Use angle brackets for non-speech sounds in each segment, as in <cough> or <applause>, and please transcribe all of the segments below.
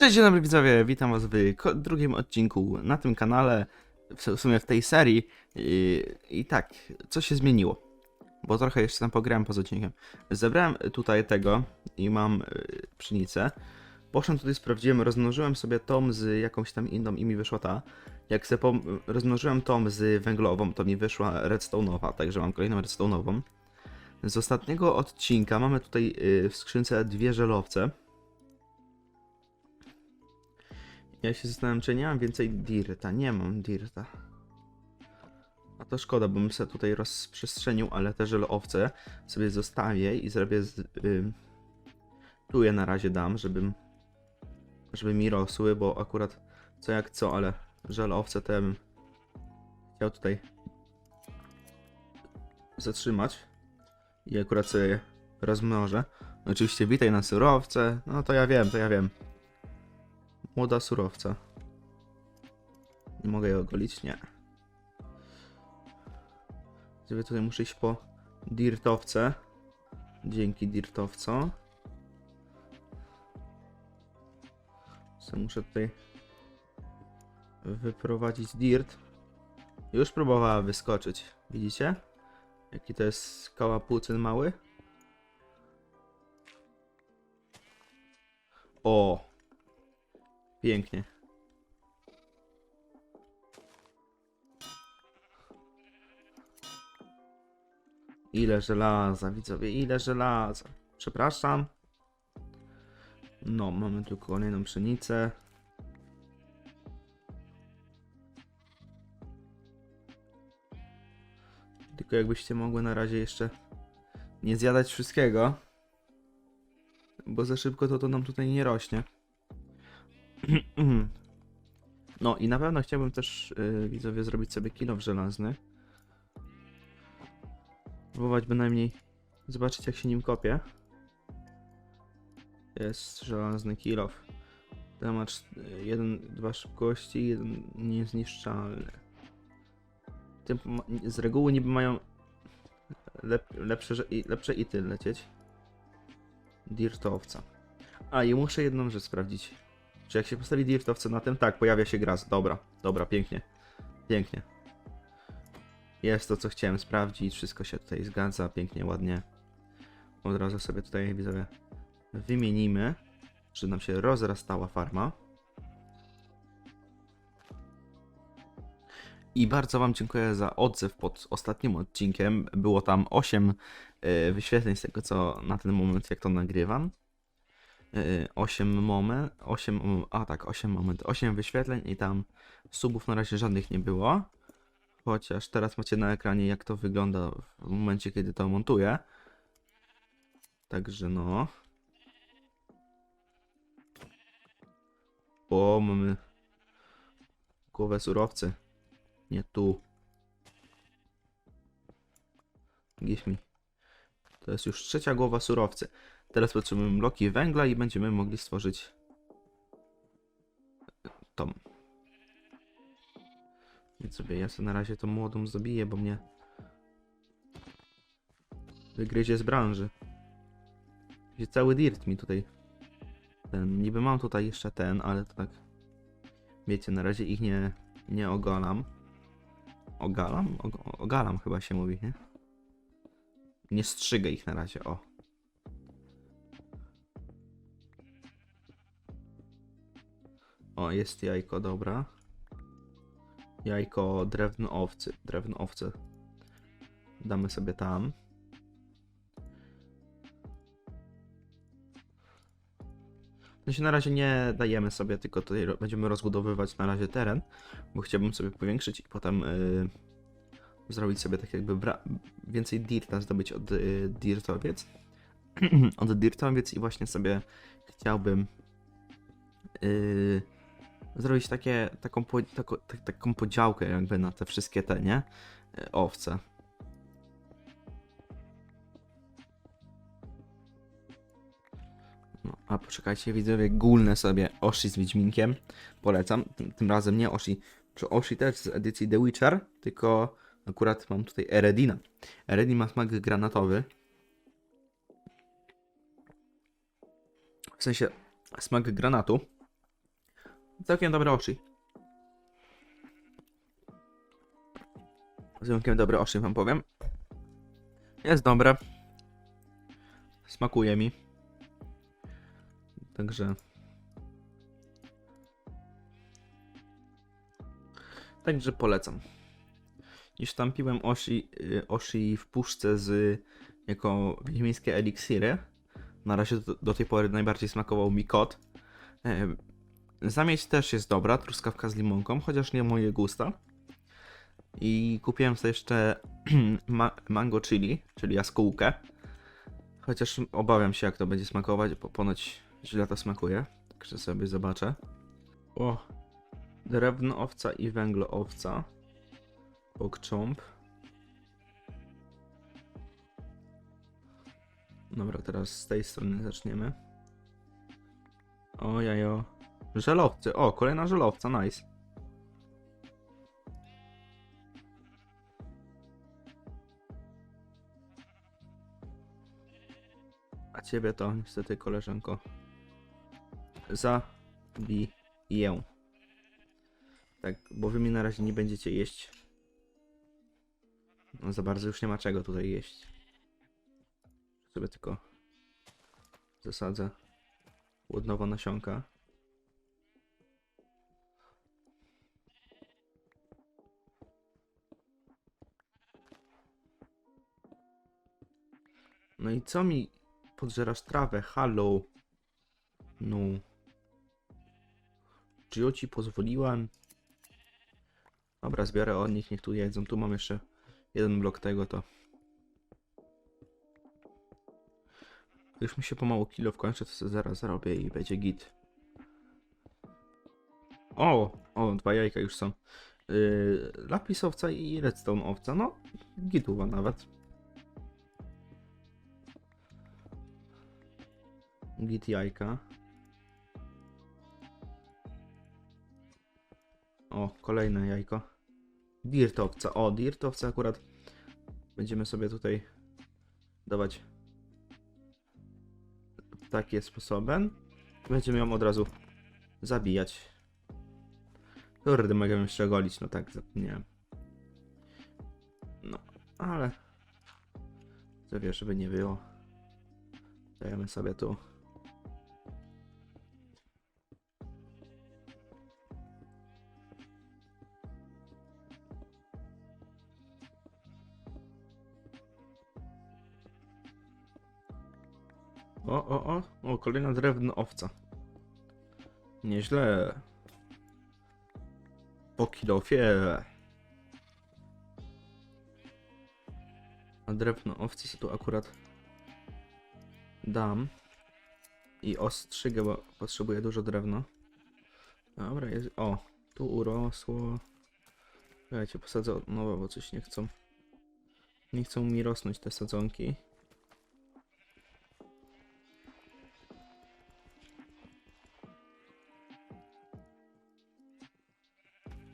Cześć, dzień dobry widzowie, witam was w drugim odcinku na tym kanale, w sumie w tej serii i, i tak, co się zmieniło, bo trochę jeszcze tam pograłem poza odcinkiem. Zebrałem tutaj tego i mam y, pszenicę, poszedłem tutaj, sprawdziłem, rozmnożyłem sobie tom z jakąś tam inną i mi wyszła ta. Jak pom- rozmnożyłem tom z węglową, to mi wyszła redstone'owa, także mam kolejną redstone'ową. Z ostatniego odcinka mamy tutaj y, w skrzynce dwie żelowce. Ja się zastanawiam, czy nie mam więcej dirta. Nie mam dirta. A to szkoda, bo bym sobie tutaj rozprzestrzenił, ale te żelowce sobie zostawię i zrobię z... Y, tu je na razie dam, żebym... Żeby mi rosły, bo akurat co jak co, ale żelowce to ja bym chciał tutaj zatrzymać i akurat sobie je rozmnożę. Oczywiście witaj na surowce, no to ja wiem, to ja wiem. Młoda surowca. Nie mogę jej ogolić? Nie. Sobie tutaj muszę iść po dirtowce. Dzięki dirtowco. Co muszę tutaj wyprowadzić dirt. Już próbowała wyskoczyć. Widzicie? Jaki to jest kałapucyn mały? O! Pięknie. Ile żelaza, widzowie, ile żelaza. Przepraszam. No, mamy tu kolejną pszenicę. Tylko jakbyście mogły na razie jeszcze nie zjadać wszystkiego. Bo za szybko to to nam tutaj nie rośnie. No i na pewno chciałbym też yy, widzowie zrobić sobie kilof żelazny. Próbować bynajmniej zobaczyć jak się nim kopie. Jest żelazny kilof. Ma czt- jeden, dwa szybkości, jeden niezniszczalny. Tym z reguły niby mają lep, lepsze, lepsze ity lecieć. Dirtowca. A i muszę jedną rzecz sprawdzić. Czy jak się postawi dirtowce na tym? Tak, pojawia się gras. Dobra, dobra, pięknie. Pięknie. Jest to, co chciałem sprawdzić. Wszystko się tutaj zgadza. Pięknie, ładnie. Od razu sobie tutaj widzowie wymienimy, że nam się rozrastała farma. I bardzo Wam dziękuję za odzew pod ostatnim odcinkiem. Było tam 8 y, wyświetleń z tego, co na ten moment, jak to nagrywam. 8 moment, 8, a tak, 8 moment, 8 wyświetleń i tam subów na razie żadnych nie było. Chociaż teraz macie na ekranie jak to wygląda w momencie, kiedy to montuję. Także no. O, mamy głowę surowcy. Nie tu. Gdzieś mi. To jest już trzecia głowa surowcy. Teraz potrzebujemy bloki węgla i będziemy mogli stworzyć tom. Więc sobie ja sobie na razie tą młodą zabiję, bo mnie wygryzie z branży. Gdzie cały dirt mi tutaj ten, niby mam tutaj jeszcze ten, ale to tak wiecie, na razie ich nie, nie ogalam. Ogalam? Og ogalam chyba się mówi, nie? Nie strzygę ich na razie, o. O, jest jajko, dobra. Jajko drewno owcy. Drewno owce. Damy sobie tam. No się na razie nie dajemy sobie, tylko tutaj będziemy rozbudowywać na razie teren, bo chciałbym sobie powiększyć i potem yy, zrobić sobie tak jakby więcej dirta zdobyć od yy, dirtowiec. <clears throat> od dirtowiec i właśnie sobie chciałbym yy, zrobić takie, taką, po, taką, tak, taką podziałkę jakby na te wszystkie te, nie? Yy, Owce. No, a poczekajcie, widzowie, gulnę sobie Oshi z Wiedźminkiem. Polecam. Tym, tym razem nie Oshi, czy Oshi też z edycji The Witcher, tylko akurat mam tutaj Eredina. Eredin ma smak granatowy. W sensie smak granatu. Całkiem dobre oczy. Całkiem dobre oczy wam powiem. Jest dobre. Smakuje mi. Także. Także polecam. Niż tam piłem Oshi, y, Oshi w puszce z jako wiedźmińskie eliksiry. Na razie do, do tej pory najbardziej smakował mi kot. Zamieć też jest dobra, truskawka z limonką, chociaż nie moje gusta. I kupiłem sobie jeszcze <clears throat> ma mango chili, czyli jaskółkę. Chociaż obawiam się jak to będzie smakować, bo ponoć źle to smakuje. Także sobie zobaczę. O, drewno owca i węglo owca. Pokcząp. Dobra, teraz z tej strony zaczniemy. O jajo. Żelowcy. O, kolejna żelowca, nice. A ciebie to niestety, koleżanko, zabiję. Tak, bo wy mi na razie nie będziecie jeść. No za bardzo już nie ma czego tutaj jeść. Sobie tylko zasadzę łodnowo nasionka. No i co mi podżerasz trawę? Halo. No. Czy ja ci pozwoliłem? Dobra, zbiorę od nich, niech tu jedzą. Tu mam jeszcze jeden blok tego, to... Już mi się pomału kilo wkończy, to sobie zaraz zarobię i będzie git. O! O, dwa jajka już są. Yy, owca i redstone owca, no gituwa nawet. Git jajka. O, kolejne jajko. Dirtowca. O, dirtowca akurat będziemy sobie tutaj dawać takie sposobem. Będziemy ją od razu zabijać. Kurde, mogę ją jeszcze golić, no tak, zapomniałem. No, ale... Co wiesz, żeby nie było. Dajemy sobie tu. Kolejna drewno owca. Nieźle. Po kilofie. A drewno owcy się tu akurat dam. I ostrzygę, bo potrzebuję dużo drewna. Dobra, jest. O, tu urosło. Słuchajcie, posadzę od nowa, bo coś nie chcą. Nie chcą mi rosnąć te sadzonki.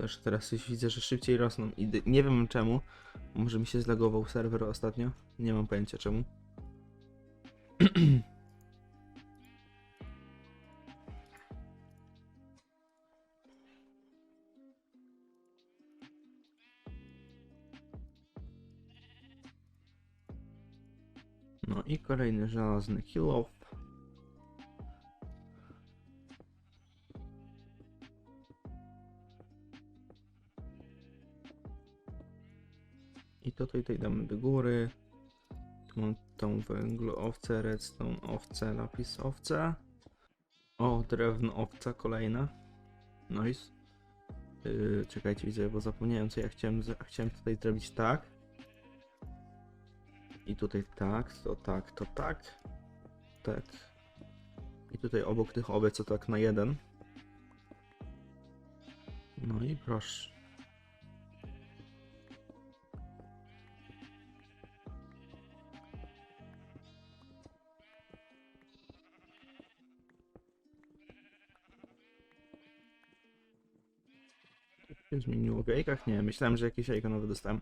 Też teraz już widzę, że szybciej rosną i nie wiem czemu. Może mi się zlagował serwer ostatnio. Nie mam pojęcia czemu. <clears throat> No i kolejny żelazny kill off. Tutaj damy do góry. Tu mam tą węglo owce, redstone owce, lapis owce. O, drewno owca kolejna. Nice. Yy, czekajcie, widzę, bo zapomniałem co ja chciałem, chciałem tutaj zrobić tak. I tutaj tak, to tak, to tak. Tak. I tutaj obok tych owiec to tak na jeden. No i proszę. Się zmieniło w jajkach? Nie, myślałem, że jakieś jajko nowe dostałem.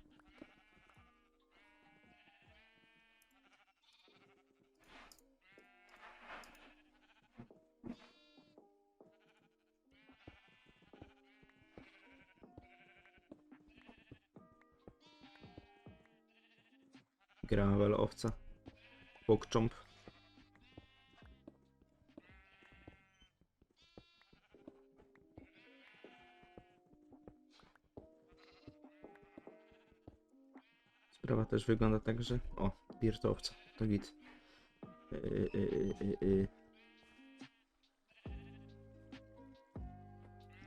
Gravel owca. Pokcząp. Też wygląda tak, że... O, dirtowca. To git. Yy, yy,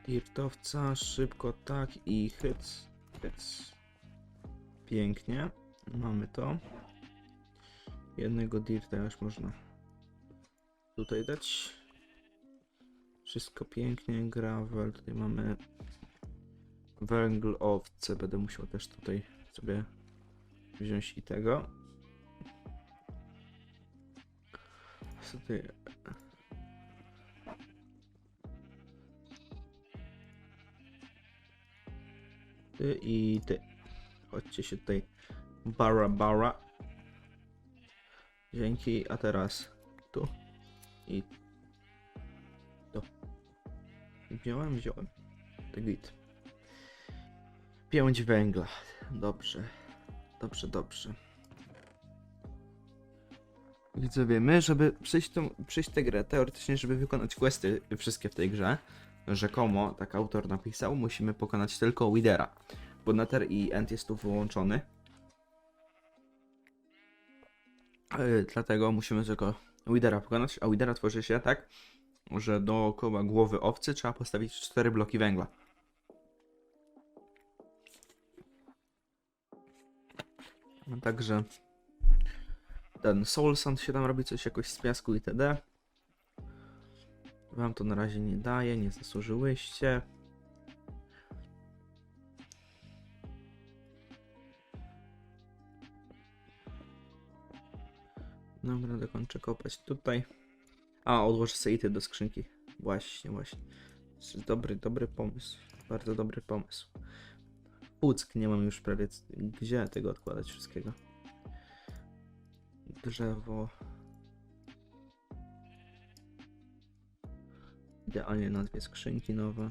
yy, szybko tak i hyc. Hyc. Pięknie. Mamy to. Jednego dirta już można tutaj dać. Wszystko pięknie. Gravel. Tutaj mamy węglowce. Będę musiał też tutaj sobie wziąć i tego. Co tutaj? Ty i ty. Chodźcie się tutaj. Bara, bara. Dzięki, a teraz tu i tu. Wziąłem, wziąłem. To git. Pięć węgla. Dobrze. Dobrze, dobrze. Widzowie, my, żeby przejść, tą, przejść tę grę, teoretycznie, żeby wykonać questy wszystkie w tej grze, rzekomo, tak autor napisał, musimy pokonać tylko Widera. Bo Nether i End jest tu wyłączony. Yy, dlatego musimy tylko Widera pokonać, a Widera tworzy się tak, że dookoła głowy owcy trzeba postawić cztery bloki węgla. Także ten Soul Sand się tam robi coś jakoś z piasku itd. Wam to na razie nie daje, nie zasłużyłyście. Dobra, dokończę kopać tutaj. A, odłożę sobie ity do skrzynki. Właśnie, właśnie. To jest dobry, dobry pomysł. Bardzo dobry pomysł. Puck, nie mam już prawie gdzie tego odkładać wszystkiego. Drzewo. Idealnie na dwie skrzynki nowe.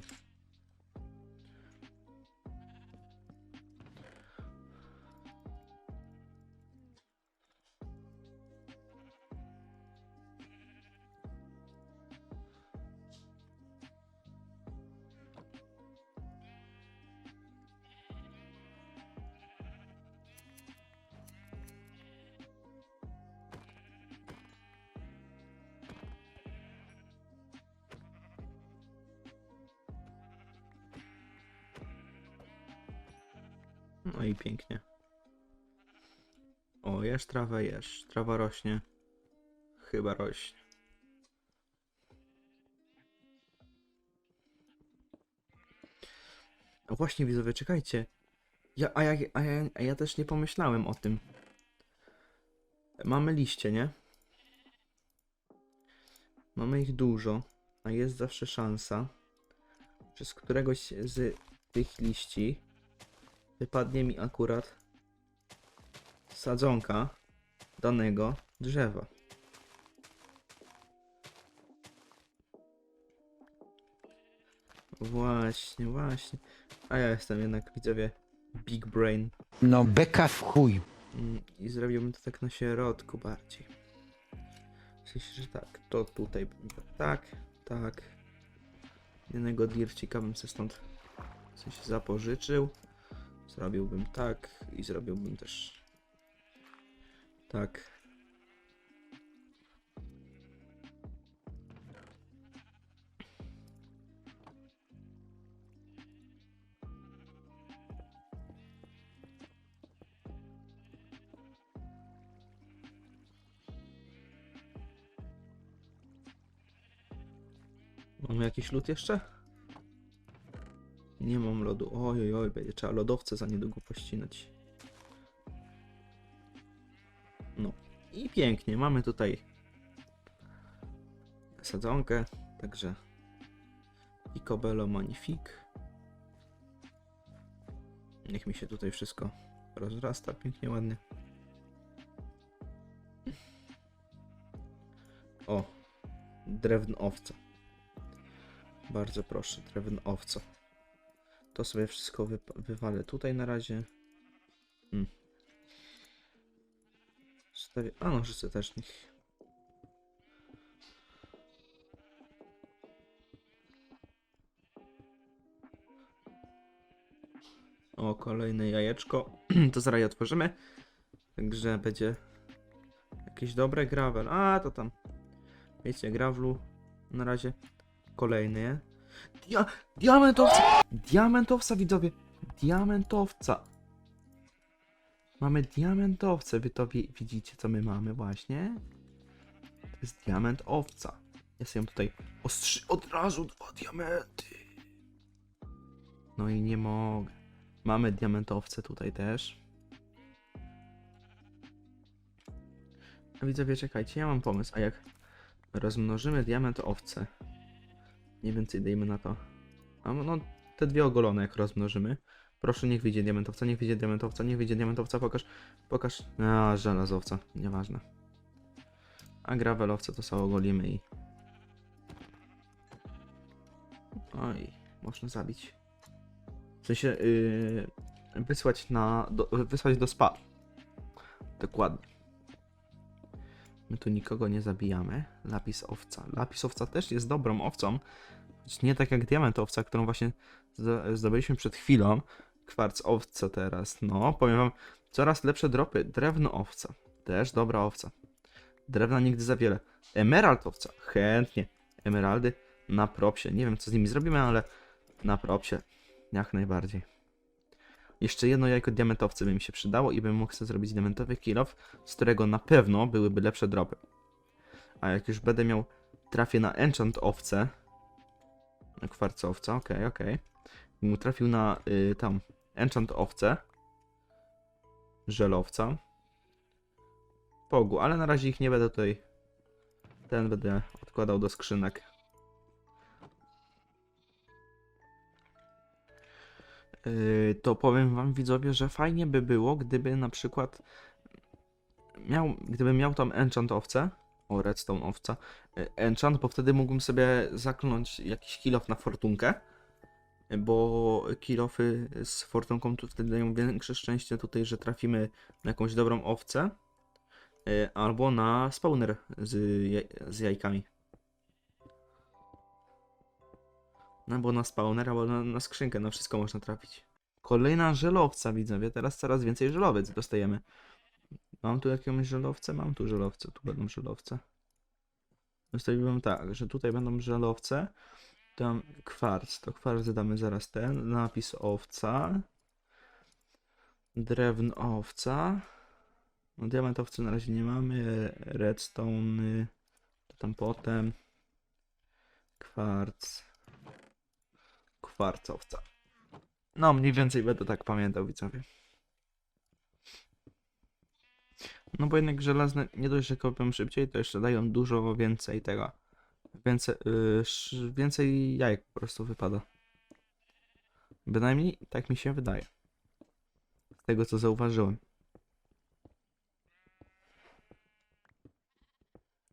No i pięknie. O, jesz trawę, jesz. Trawa rośnie. Chyba rośnie. A właśnie widzowie, czekajcie. Ja, a, ja, a, ja, a ja też nie pomyślałem o tym. Mamy liście, nie? Mamy ich dużo, a jest zawsze szansa, że z któregoś z tych liści wypadnie mi akurat sadzonka danego drzewa. Właśnie, właśnie. A ja jestem jednak, widzowie, big brain. No beka w chuj. Mm, I zrobiłbym to tak na środku bardziej. W sensie, że tak, to tutaj bym tak, tak. Jednego dircika bym sobie stąd w sensie zapożyczył. Zrobiłbym tak i zrobiłbym też tak. Mamy jakiś lód jeszcze? Nie mam lodu. Oj, oj, będzie trzeba lodowce za niedługo pościnać. No i pięknie, mamy tutaj sadzonkę, także Picobello Magnifique. Niech mi się tutaj wszystko rozrasta pięknie, ładnie. O, drewno owca. Bardzo proszę, drewno owco. To sobie wszystko wyp- wywalę tutaj na razie. Hmm. Zostawię- A no, wszyscy też niech. O, kolejne jajeczko. <clears throat> to zaraz je otworzymy. Także będzie jakieś dobre gravel. A, to tam. Wiecie, gravelu. Na razie. Kolejny, nie? Dia diamentowca! Diamentowca, widzowie! Diamentowca! Mamy diamentowce. Wy to wi widzicie, co my mamy właśnie? To jest diament owca. Ja sobie tutaj ostrzy... Od razu dwa diamenty. No i nie mogę. Mamy diamentowce tutaj też. A widzowie, czekajcie, ja mam pomysł. A jak rozmnożymy diament owce, mniej więcej dejmy na to. A no, te dwie ogolone jak rozmnożymy. Proszę, niech wyjdzie diamentowca, niech wyjdzie diamentowca, niech wyjdzie diamentowca, pokaż, pokaż. A, żelazowca, nieważne. A gravelowce to sobie ogolimy i... Oj, można zabić. W sensie, yy, wysłać na, do, wysłać do spa. Dokładnie. My tu nikogo nie zabijamy. Lapis owca. Lapis owca też jest dobrą owcą. Nie tak jak diament owca, którą właśnie zdo- zdobyliśmy przed chwilą. Kwarc owca teraz. No, powiem wam, coraz lepsze dropy. Drewno owca. Też dobra owca. Drewna nigdy za wiele. Emerald owca. Chętnie. Emeraldy na propsie. Nie wiem co z nimi zrobimy, ale na propsie. Jak najbardziej. Jeszcze jedno jajko diamentowcy by mi się przydało i bym mógł sobie zrobić diamentowy kill off, z którego na pewno byłyby lepsze dropy. A jak już będę miał, trafię na enchant owce, kwarcowca, okej, okej. I mu trafił na y, tam enchant owce, żelowca, pogu, ale na razie ich nie będę tutaj, ten będę odkładał do skrzynek. Yy, to powiem wam widzowie, że fajnie by było, gdyby na przykład miał, gdybym miał tam enchant owce, o redstone owca, yy, enchant, bo wtedy mógłbym sobie zakląć jakiś kill off na fortunkę, bo kill offy z fortunką tu wtedy dają większe szczęście tutaj, że trafimy na jakąś dobrą owcę, yy, albo na spawner z, jaj, z jajkami. No bo na spawner, albo na, na skrzynkę, na wszystko można trafić. Kolejna żelowca, widzowie. Teraz coraz więcej żelowiec dostajemy. Mam tu jakiegoś żelowce? Mam tu żelowce. Tu będą żelowce. Ustawiłem tak, że tutaj będą żelowce. Tam kwarc. To kwarc damy zaraz ten. Napis owca. Drewno owca. No diamentowcy na razie nie mamy. Redstone. To tam potem. Kwarc kwarcowca. No, mniej więcej będę tak pamiętał, widzowie. No bo jednak żelazne, nie dość, że kopią szybciej, to jeszcze dają dużo więcej tego. Więcej, yy, więcej jajek po prostu wypada. Bynajmniej tak mi się wydaje. Z tego co zauważyłem.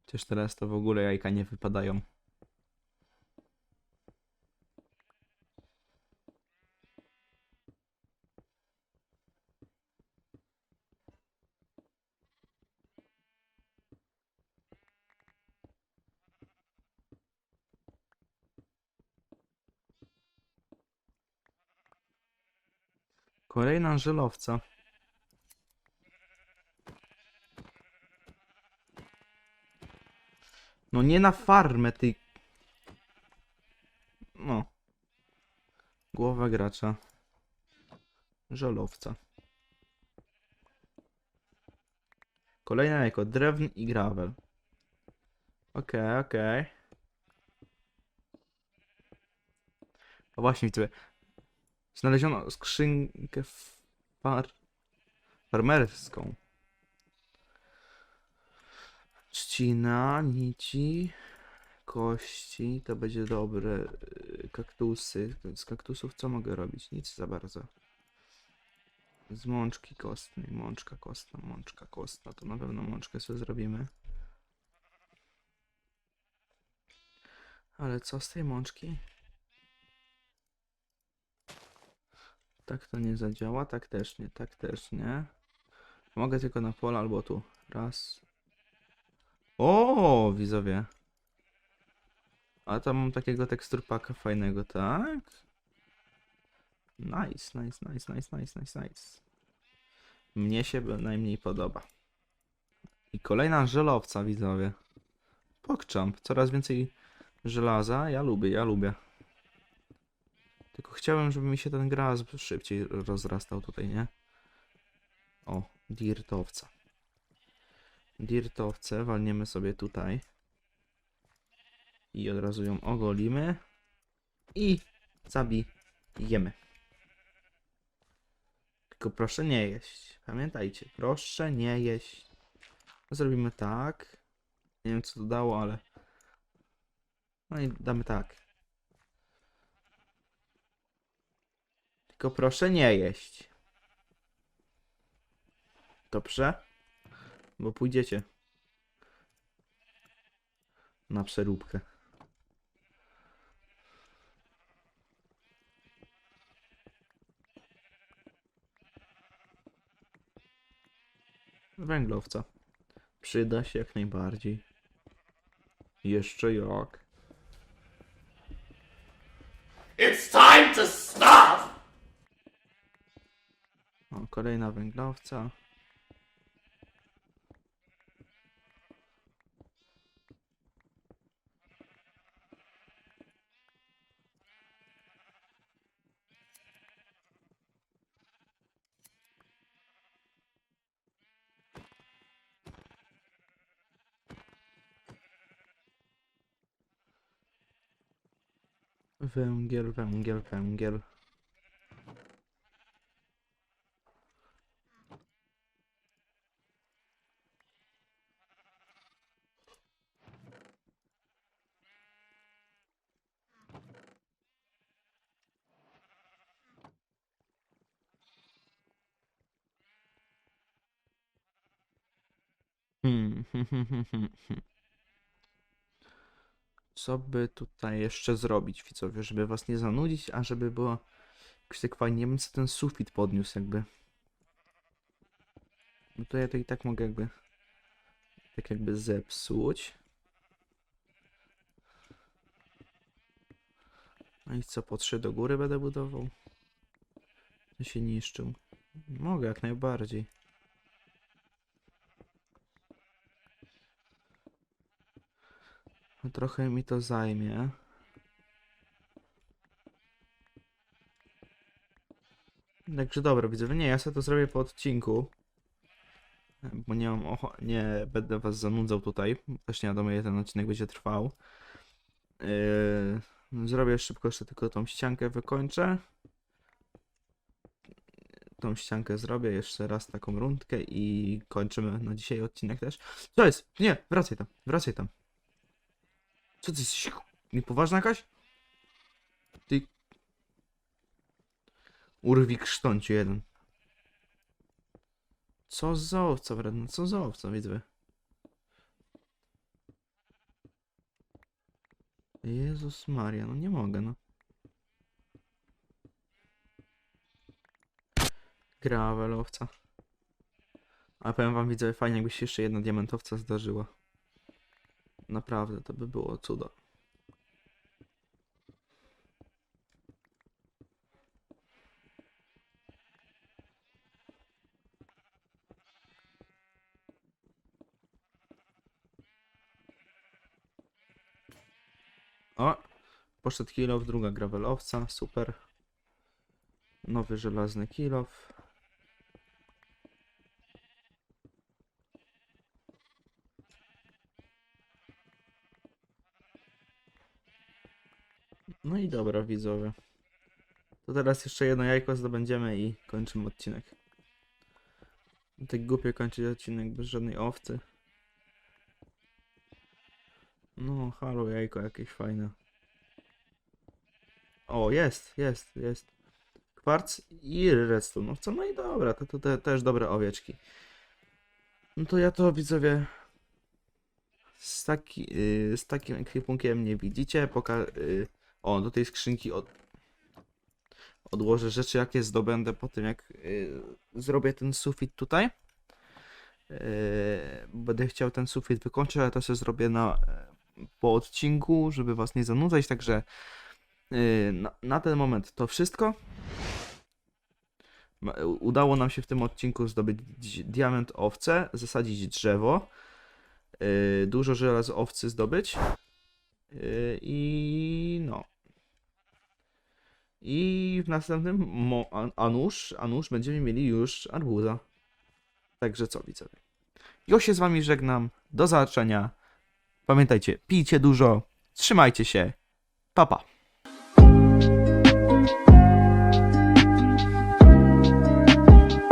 Chociaż teraz to w ogóle jajka nie wypadają. Kolejna żelowca. No nie na farmę, ty. No. Głowa gracza. Żelowca. Kolejne jako drewno i gravel. Okej, okej. O właśnie, widzę. Znaleziono skrzynkę far... farmerską. Trzcina, nici, kości, to będzie dobre. y, Kaktusy. Z kaktusów co mogę robić? Nic za bardzo. Z mączki kostnej, mączka kostna, mączka kostna, to na pewno mączkę sobie zrobimy. Ale co z tej mączki? Tak to nie zadziała, tak też nie, tak też nie. Mogę tylko na pole albo tu. Raz. O, widzowie. A tam mam takiego teksturpaka fajnego, tak? Nice, nice, nice, nice, nice, nice, nice. Mnie się najmniej podoba. I kolejna żelowca, widzowie. Pokczamp. Coraz więcej żelaza. Ja lubię, ja lubię. Tylko chciałem, żeby mi się ten gras szybciej rozrastał tutaj, nie? O, dirtowca. Dirtowce walniemy sobie tutaj. I od razu ją ogolimy. I zabijemy. Tylko proszę nie jeść. Pamiętajcie, proszę nie jeść. Zrobimy tak. Nie wiem co to dało, ale... No i damy tak. Tylko proszę nie jeść. Dobrze? Bo pójdziecie na przeróbkę. Węglowca. Przyda się jak najbardziej. Jeszcze jak. It's time to stop! O, kolejna węglowca. Węgiel, węgiel, węgiel. <laughs> Co by tutaj jeszcze zrobić, widzowie, żeby was nie zanudzić, a żeby było jakoś tak fajnie, ja bym sobie ten sufit podniósł jakby. No to ja to i tak mogę jakby tak jakby zepsuć. No i co, po trzy do góry będę budował? To się niszczył. Mogę jak najbardziej. Trochę mi to zajmie. Także dobra, widzę, nie, ja sobie to zrobię po odcinku. Bo nie mam ocho... nie będę was zanudzał tutaj. Też nie wiadomo ile ten odcinek będzie trwał. Yy, zrobię szybko jeszcze tylko tą ściankę wykończę. Tą ściankę zrobię jeszcze raz taką rundkę i kończymy na dzisiaj odcinek też. Co jest? Nie, wracaj tam, wracaj tam. Co ty jesteś? Niepoważna jakaś? Ty... Urwik sztąciu jeden. Co za owca, wredna? Co za owca, widzę. Jezus Maria, no nie mogę, no. Gravelowca. A powiem wam, widzę, fajnie jakby się jeszcze jedna diamentowca zdarzyła. Naprawdę, to by było cudo. O! Poszedł kilof, druga gravelowca, super. Nowy żelazny kilof. No i dobra, widzowie. To teraz jeszcze jedno jajko zdobędziemy i kończymy odcinek. Tak głupio kończyć odcinek bez żadnej owcy. No, halo, jajko jakieś fajne. O, jest, jest, jest. Kwarc i redstone. No co, no i dobra, to, to, te, też dobre owieczki. No to ja to widzowie z, taki, yy, z takim ekwipunkiem nie widzicie. Poka yy, o, do tej skrzynki od... odłożę rzeczy, jakie zdobędę po tym, jak yy, zrobię ten sufit tutaj. Yy, będę chciał ten sufit wykończyć, ale to sobie zrobię na, e, po odcinku, żeby was nie zanudzać, także na, na ten moment to wszystko. Udało nam się w tym odcinku zdobyć diament owce, zasadzić drzewo, yy, dużo żelaza owcy zdobyć yy, i no. I w następnym mo- a- a nuż, a nuż będziemy mieli już arbuza. Także co widzowie. Ja się z wami żegnam. Do zobaczenia. Pamiętajcie, pijcie dużo. Trzymajcie się. Pa pa.